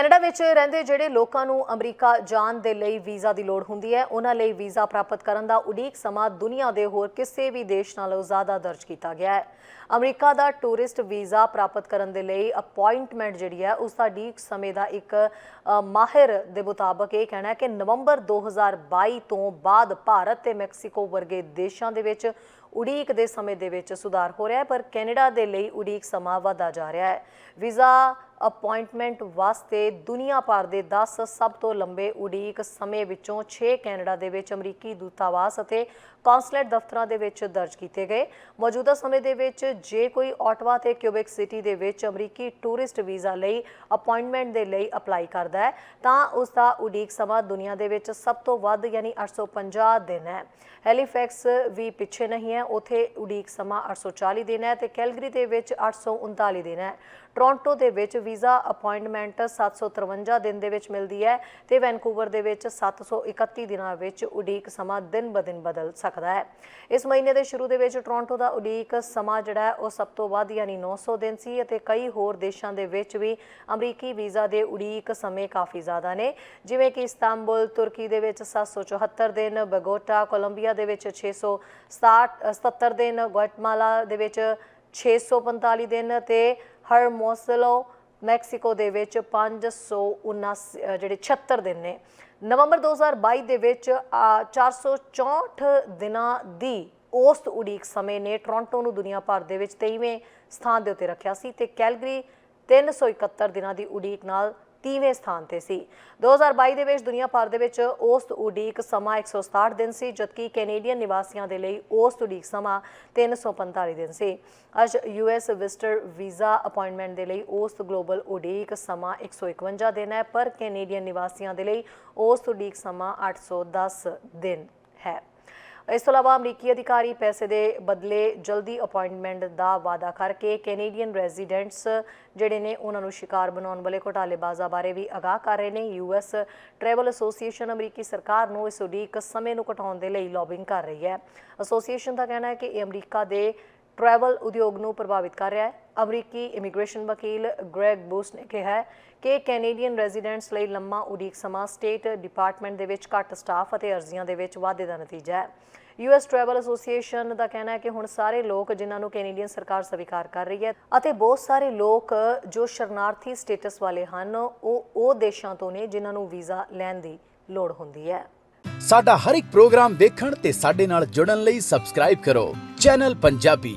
Canada ਵਿੱਚ ਰਹਿੰਦੇ ਜਿਹੜੇ ਲੋਕਾਂ ਨੂੰ ਅਮਰੀਕਾ ਜਾਣ ਦੇ ਲਈ ਵੀਜ਼ਾ ਦੀ ਲੋੜ ਹੁੰਦੀ ਹੈ, ਉਹਨਾਂ ਲਈ ਵੀਜ਼ਾ ਪ੍ਰਾਪਤ ਕਰਨ ਦਾ ਉਡੀਕ ਸਮਾਂ ਦੁਨੀਆ ਦੇ ਹੋਰ ਕਿਸੇ ਵੀ ਦੇਸ਼ ਨਾਲੋਂ ਜ਼ਿਆਦਾ ਦਰਜ ਕੀਤਾ ਗਿਆ ਹੈ। ਅਮਰੀਕਾ ਦਾ ਟੂਰਿਸਟ ਵੀਜ਼ਾ ਪ੍ਰਾਪਤ ਕਰਨ ਦੇ ਲਈ ਅਪਾਇੰਟਮੈਂਟ ਜਿਹੜੀ ਹੈ, ਉਸ ਦਾ ਉਡੀਕ ਸਮੇਂ ਦਾ ਇੱਕ ਮਾਹਿਰ ਦੇ ਮੁਤਾਬਕ ਇਹ ਕਹਿਣਾ ਹੈ ਕਿ ਨਵੰਬਰ 2022 ਤੋਂ ਬਾਅਦ ਭਾਰਤ ਤੇ ਮੈਕਸੀਕੋ ਵਰਗੇ ਦੇਸ਼ਾਂ ਦੇ ਵਿੱਚ ਉਡੀਕ ਦੇ ਸਮੇਂ ਦੇ ਵਿੱਚ ਸੁਧਾਰ ਹੋ ਰਿਹਾ ਹੈ, ਪਰ ਕੈਨੇਡਾ ਦੇ ਲਈ ਉਡੀਕ ਸਮਾਂ ਵਧਦਾ ਜਾ ਰਿਹਾ ਹੈ। ਵੀਜ਼ਾ ਅਪਾਇੰਟਮੈਂਟ ਵਾਸਤੇ ਦੁਨੀਆ ਭਰ ਦੇ 10 ਸਭ ਤੋਂ ਲੰਬੇ ਉਡੀਕ ਸਮੇਂ ਵਿੱਚੋਂ 6 ਕੈਨੇਡਾ ਦੇ ਵਿੱਚ ਅਮਰੀਕੀ ਦੂਤਾਵਾਸ ਅਤੇ ਕੌਂਸਲੇਟ ਦਫ਼ਤਰਾਂ ਦੇ ਵਿੱਚ ਦਰਜ ਕੀਤੇ ਗਏ। ਮੌਜੂਦਾ ਸਮੇਂ ਦੇ ਵਿੱਚ ਜੇ ਕੋਈ ਆਟਵਾ ਤੇ ਕਿਊਬਿਕ ਸਿਟੀ ਦੇ ਵਿੱਚ ਅਮਰੀਕੀ ਟੂਰਿਸਟ ਵੀਜ਼ਾ ਲਈ ਅਪਾਇੰਟਮੈਂਟ ਦੇ ਲਈ ਅਪਲਾਈ ਕਰਦਾ ਹੈ, ਤਾਂ ਉਸ ਦਾ ਉਡੀਕ ਸਮਾਂ ਦੁਨੀਆ ਦੇ ਵਿੱਚ ਸਭ ਤੋਂ ਵੱਧ ਯਾਨੀ 850 ਦਿਨ ਹੈ। ਹੈਲੀਫੈਕਸ ਵੀ ਪਿੱਛੇ ਨਹੀਂ ਹੈ, ਉਥੇ ਉਡੀਕ ਸਮਾਂ 840 ਦਿਨ ਹੈ ਤੇ ਕੈਲਗਰੀ ਦੇ ਵਿੱਚ 839 ਦਿਨ ਹੈ। ਟੋਰਾਂਟੋ ਦੇ ਵਿੱਚ ਵੀਜ਼ਾ ਅਪਾਇੰਟਮੈਂਟ 753 ਦਿਨ ਦੇ ਵਿੱਚ ਮਿਲਦੀ ਹੈ ਤੇ ਵੈਨਕੂਵਰ ਦੇ ਵਿੱਚ 731 ਦਿਨਾਂ ਵਿੱਚ ਉਡੀਕ ਸਮਾਂ ਦਿਨ-ਬਦਿਨ ਬਦਲ ਸਕਦਾ ਹੈ। ਇਸ ਮਹੀਨੇ ਦੇ ਸ਼ੁਰੂ ਦੇ ਵਿੱਚ ਟੋਰਾਂਟੋ ਦਾ ਉਡੀਕ ਸਮਾਂ ਜਿਹੜਾ ਹੈ, ਉਹ ਸਭ ਤੋਂ ਵੱਧ ਯਾਨੀ 900 ਦਿਨ ਸੀ ਅਤੇ ਕਈ ਹੋਰ ਦੇਸ਼ਾਂ ਦੇ ਵਿੱਚ ਵੀ ਅਮਰੀਕੀ ਵੀਜ਼ਾ ਦੇ ਉਡੀਕ ਸਮੇਂ ਕਾਫੀ ਜ਼ਿਆਦਾ ਨੇ। ਜਿਵੇਂ ਕਿ ਇਸਤਾਂਬੁਲ, ਤੁਰਕੀ ਦੇ ਵਿੱਚ 774 ਦਿਨ, ਬਗੋਟਾ, ਕੋਲੰਬੀਆ ਦੇ ਵਿੱਚ 677 ਦਿਨ ਗੁਆਟਮਾਲਾ ਦੇ ਵਿੱਚ 645 ਦਿਨ ਤੇ ਹਰਮੋਸਲੋ ਮੈਕਸੀਕੋ ਦੇ ਵਿੱਚ 579 ਅ, ਜਿਹੜੇ 76 ਦਿਨ ਨੇ। ਨਵੰਬਰ 2022 ਦੇ ਵਿੱਚ ਅ, 464 ਦਿਨਾਂ ਦੀ ਔਸਤ ਉਡੀਕ ਸਮੇਂ ਨੇ ਟੋਰਾਂਟੋ ਨੂੰ ਦੁਨੀਆ ਭਰ ਦੇ ਵਿੱਚ 23ਵੇਂ ਸਥਾਨ ਦੇ ਉੱਤੇ ਰੱਖਿਆ ਸੀ ਤੇ ਕੈਲਗਰੀ 371 ਦਿਨਾਂ ਦੀ ਉਡੀਕ ਨਾਲ 30ਵੇਂ ਸਥਾਨ ਤੇ ਸੀ। 2022 ਦੇ ਵਿੱਚ ਦੁਨੀਆ ਭਰ ਦੇ ਵਿੱਚ ਔਸਤ ਉਡੀਕ ਸਮਾਂ 167 ਦਿਨ ਸੀ, ਜਦਕਿ ਕੈਨੇਡੀਅਨ ਨਿਵਾਸੀਆਂ ਦੇ ਲਈ ਔਸਤ ਉਡੀਕ ਸਮਾਂ 345 ਦਿਨ ਸੀ। ਅੱਜ ਯੂਐਸ ਵਿਜ਼ਟਰ ਵੀਜ਼ਾ ਅਪਾਇੰਟਮੈਂਟ ਦੇ ਲਈ ਔਸਤ ਗਲੋਬਲ ਉਡੀਕ ਸਮਾਂ 151 ਦਿਨ ਹੈ, ਪਰ ਕੈਨੇਡੀਅਨ ਨਿਵਾਸੀਆਂ ਦੇ ਲਈ ਔਸਤ ਉਡੀਕ ਸਮਾਂ 810 ਦਿਨ ਹੈ। ਇਸ ਤੋਂ ਇਲਾਵਾ ਅਮਰੀਕੀ ਅਧਿਕਾਰੀ ਪੈਸੇ ਦੇ ਬਦਲੇ ਜਲਦੀ ਅਪਾਇੰਟਮੈਂਟ ਦਾ ਵਾਅਦਾ ਕਰਕੇ ਕੈਨੇਡੀਅਨ ਰੈਜ਼ੀਡੈਂਟਸ ਜਿਹੜੇ ਨੇ ਉਹਨਾਂ ਨੂੰ ਸ਼ਿਕਾਰ ਬਣਾਉਣ ਵਾਲੇ ਘੁਟਾਲੇਬਾਜ਼ਾਂ ਬਾਰੇ ਵੀ ਅਗਾਹ ਕਰ ਰਹੇ ਨੇ। ਯੂਐਸ ਟਰੈਵਲ ਐਸੋਸੀਏਸ਼ਨ ਅਮਰੀਕੀ ਸਰਕਾਰ ਨੂੰ ਇਸ ਉਡੀਕ ਸਮੇਂ ਨੂੰ ਘਟਾਉਣ ਦੇ ਲਈ ਲੌਬਿੰਗ ਕਰ ਰਹੀ ਹੈ। ਐਸੋਸੀਏਸ਼ਨ ਦਾ ਕਹਿਣਾ ਹੈ ਕਿ ਇਹ ਅਮਰੀਕਾ ਦੇ ਟਰੈਵਲ ਉਦਯੋਗ ਨੂੰ ਪ੍ਰਭਾਵਿਤ ਕਰ ਰਿਹਾ ਹੈ। ਅਮਰੀਕੀ ਇਮੀਗ੍ਰੇਸ਼ਨ ਵਕੀਲ ਗ੍ਰੈਗ ਬੂਸ ਨੇ ਕਿਹਾ ਹੈ ਕਿ ਕੈਨੇਡੀਅਨ ਰੈਜ਼ੀਡੈਂਟਸ ਲਈ ਲੰਮਾ ਉਡੀਕ ਸਮਾਂ ਸਟੇਟ ਡਿਪਾਰਟਮੈਂਟ ਦੇ ਵਿੱਚ ਘੱਟ ਸਟਾਫ ਅਤੇ ਅਰਜ਼ੀਆਂ ਦੇ ਵਿੱਚ ਵਾਧੇ ਦਾ ਨਤੀਜਾ ਹੈ। ਯੂਐਸ ਟਰੈਵਲ ਐਸੋਸੀਏਸ਼ਨ ਦਾ ਕਹਿਣਾ ਹੈ ਕਿ ਹੁਣ ਸਾਰੇ ਲੋਕ ਜਿਨ੍ਹਾਂ ਨੂੰ ਕੈਨੇਡੀਅਨ ਸਰਕਾਰ ਸਵੀਕਾਰ ਕਰ ਰਹੀ ਹੈ ਅਤੇ ਬਹੁਤ ਸਾਰੇ ਲੋਕ ਜੋ ਸ਼ਰਨਾਰਥੀ ਸਟੇਟਸ ਵਾਲੇ ਹਨ, ਉਹ ਉਹ ਦੇਸ਼ਾਂ ਤੋਂ ਨੇ ਜਿਨ੍ਹਾਂ ਨੂੰ ਵੀਜ਼ਾ ਲੈਣ ਦੀ ਲੋੜ ਹੁੰਦੀ ਹੈ। ਸਾਡਾ ਹਰ ਇੱਕ ਪ੍ਰੋਗਰਾਮ ਦੇਖਣ ਤੇ ਸਾਡੇ ਨਾਲ ਜੁੜਨ ਲਈ ਸਬਸਕ੍ਰਾਈਬ ਕਰੋ। ਚੈਨਲ ਪੰਜਾਬੀ